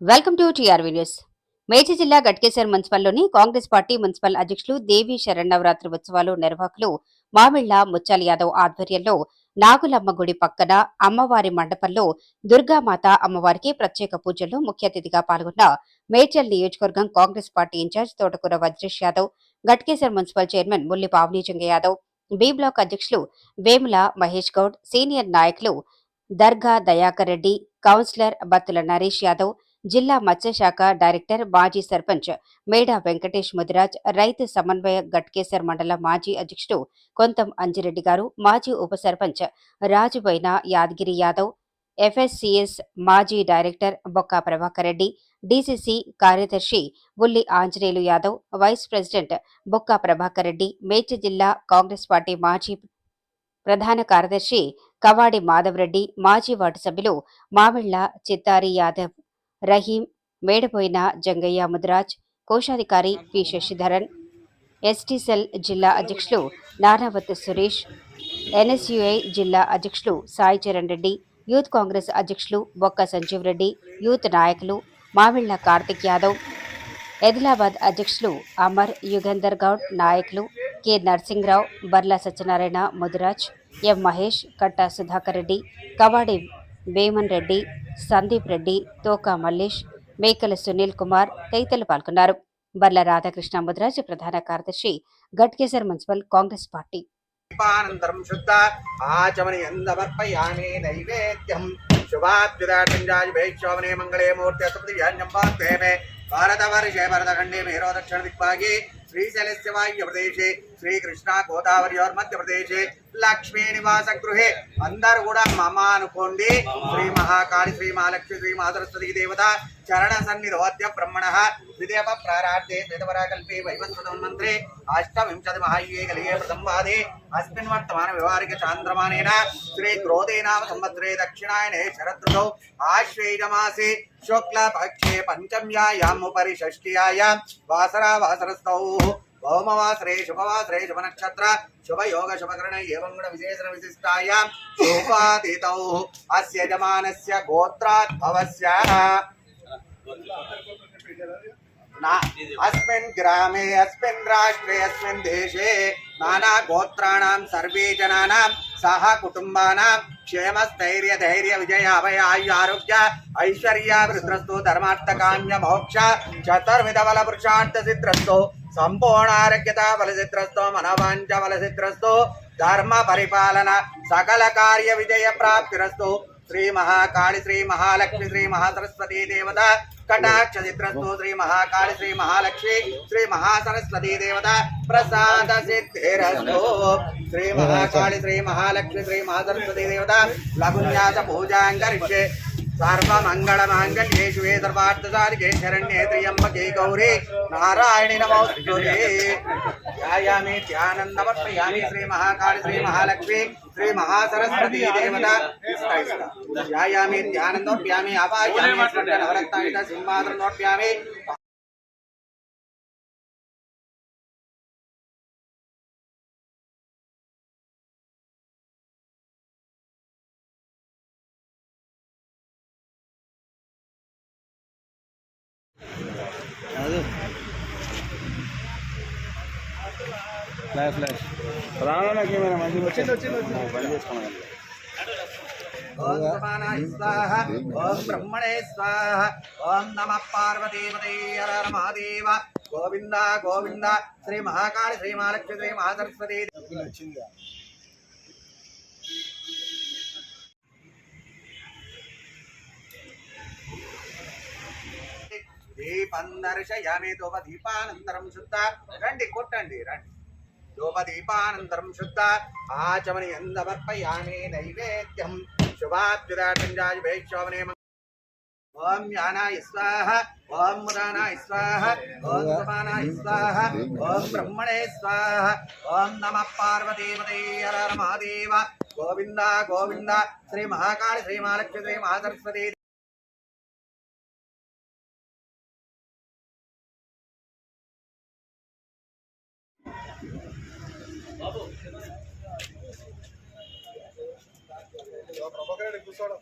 Welcome to TRV news Medchal జిల్లా గట్కేశ్వర్ మున్సిపల్లోని Congress party municipal అధ్యక్షులు దేవి శరణవరాత్రి ఉత్సవాలు నిర్వాహకులు మామిళ్ళ ముత్యాల యాదవ్ ఆధ్వర్యంలో నాగులమ్మ గుడి పక్కన అమ్మవారి మండపంలో దుర్గామాత అమ్మవారికి ప్రత్యేక పూజల్లో ముఖ్య అతిథిగా పాల్గొన్న మేడ్చల్ నియోజకవర్గం Congress party incharge Thotakura Vajresh Yadav Ghatkesar municipal chairman Mulli Pavanijanga Yadav B block అధ్యక్షులు వేముల మహేష్ గౌడ్ సీనియర్ నాయకులు దర్గా దయాకర్ రెడ్డి కౌన్సిలర్ బత్తుల నరేష్ యాదవ్ జిల్లా మత్స్యశాఖ డైరెక్టర్ మాజీ సర్పంచ్ మేడా వెంకటేష్ ముదిరాజ్ రైతు సమన్వయ గట్కేసర్ మండల మాజీ అధ్యక్షుడు కొంతం అంజిరెడ్డి గారు మాజీ ఉప సర్పంచ్ రాజుబైన యాదగిరి యాదవ్ ఎఫ్ఎస్సిఎస్ మాజీ డైరెక్టర్ బొక్క ప్రభాకర్ రెడ్డి డీసీసీ కార్యదర్శి బుల్లి ఆంజనేయులు యాదవ్ వైస్ ప్రెసిడెంట్ బొక్క ప్రభాకర్ రెడ్డి మేడ్చి జిల్లా కాంగ్రెస్ పార్టీ మాజీ ప్రధాన కార్యదర్శి కవాడి మాధవరెడ్డి మాజీ వార్డు సభ్యులు మామిళ్ళ చిత్తారి యాదవ్ రహీం మేడపోయిన జంగయ్య ముదిరాజ్ కోశాధికారి పి. శశిధరన్ ఎస్టీసెల్ జిల్లా అధ్యక్షులు నానావత్ సురేష్ ఎన్ఎస్యుఐ జిల్లా అధ్యక్షులు సాయి చరణ్ రెడ్డి యూత్ కాంగ్రెస్ అధ్యక్షులు బొక్క సంజీవ్ రెడ్డి యూత్ నాయకులు మావిళ్ళ కార్తిక్ యాదవ్ ఆదిలాబాద్ అధ్యక్షులు అమర్ యుగంధర్ గౌడ్ నాయకులు కె. నరసింహరావు బర్లా సత్యనారాయణ ముదిరాజ్ ఎం. మహేష్ కట్టా సుధాకర్ రెడ్డి కవాడి వేమన్ రెడ్డి సందీప్ రెడ్డి తోకా మల్లేష్ మేకల సునీల్ కుమార్ తదితరులు పాల్గొన్నారు. బర్ల రాధాకృష్ణ ముద్రాజ్ ప్రధాన కార్యదర్శి గట్కేసర్ మున్సిపల్ కాంగ్రెస్ పార్టీ. దీపానంతరం శుద్ధ ఆచమనయందమర్పయామి నైవేద్యం. శుభాభ్యుదాటంజాజుభేక్షోమనే మంగళే మూర్తి అసపతి అసపతివ్యాన్యం పాత్వేమే భారతవర్షే భరతఖండే మేరో దక్షిణ దిక్పాగి శ్రీశైలస్య వాయువ్యప్రదేశే శ్రీకృష్ణ గోదావరియోర్మధ్యప్రదేశే లక్ష్మీ నివాస గృహే అందరూ కూడా మమ. అనుకోండి శ్రీ మహాకాళి శ్రీ మహాలక్ష్మి శ్రీ మహాసరస్వతి దేవత చరణ సన్నిరోధ్య బ్రహ్మణ విదేవ ప్రారార్థే వేదవరాకల్పే వైవస్వతన్మంత్రే అష్టవింశతి మహాయ్యే కలిగే ప్రసంవాదే అస్మిన్ వర్తమాన వ్యవహారిక చాంద్రమానేన శ్రీ క్రోధేనామ సంవత్సరే దక్షిణాయనే శరదృతౌ ఆశ్వేయమాసే శుక్లపక్షే పంచమ్యాయాముపరి పంచమ్యాయాం షష్ఠ్యాయాం వాసరా వాసరస్థౌ భౌమవాసరే శుభవాసరే శుభ నక్షత్ర శుభ శుభకరణ ఏవం గుణ విశేషణ విశిష్టాయాం శోభాతీతౌ అస్య యజమానస్య గోత్రాద్భవస్య अस्मिन् ग्रामे अस्मिन् राष्ट्रे अस्मिन् देशे नाना गोत्राणां सर्वे जनानां सह कुटुम्बानां क्षेमस्थैर्य धैर्य विजय अभय आयु आरोग्य ऐश्वर्य वृद्रस्तु धर्मार्थकाम्य मोक्ष चतुर्विध बल पुरुषार्थ सिद्रस्तु संपूर्ण आरोग्यता కటాక్ష చిత్రస్తో శ్రీ మహాకాళి శ్రీ మహాలక్ష్మి శ్రీ మహాసరస్వతీ దేవత ప్రసాద సిద్ధిరస్తో శ్రీ మహాకాళి శ్రీ మహాలక్ష్మి శ్రీ మహాసరస్వతీ దేవత లఘున్యాస పూజాంగరిష్యే సర్వమంగళ మాంగళ్యే శివే సర్వార్థసారికే శరణ్యే త్ర్యంబకే గౌరీ నారాయణి నమోస్తుతే ధ్యాయామి ధ్యానందమర్పయామి శ్రీ మహాకాళి శ్రీ మహాలక్ష్మి శ్రీ మహాసరస్వతి ఫ్లాష్ ఫ్లాష్ రానా కెమెరా మంచిగా వచ్చింది వచ్చింది బంద్ చేసుకోమని ఓం సమానాయ స్వాహ ఓం బ్రహ్మణే స్వాహ ఓం నమ పార్వతీపతే హర హర మహాదేవ గోవింద గోవింద. శ్రీ మహాకాళి శ్రీ మహాలక్ష్మి శ్రీ మహాసరస్వతి. వచ్చింది? దీపం దర్శయామి ధూప శుద్ధ. రండి కొట్టండి రండి. ధూప శుద్ధ. ఆచమని ఎందమర్పయామి నైవేద్యం. శుభాభ్యుదాటంజాజుభేక్షోమనే ఓం యానాయ స్వాహ. ఓం ముదానాయ స్వాహ. ఓం సమానాయ స్వాహ. ఓం బ్రహ్మణే స్వాహ. ఓం నమ పార్వతీపతే హర గోవింద గోవింద. శ్రీ మహాకాళి శ్రీ మహాలక్ష్మి శ్రీ మహాసరస్వతి కూర్చోడం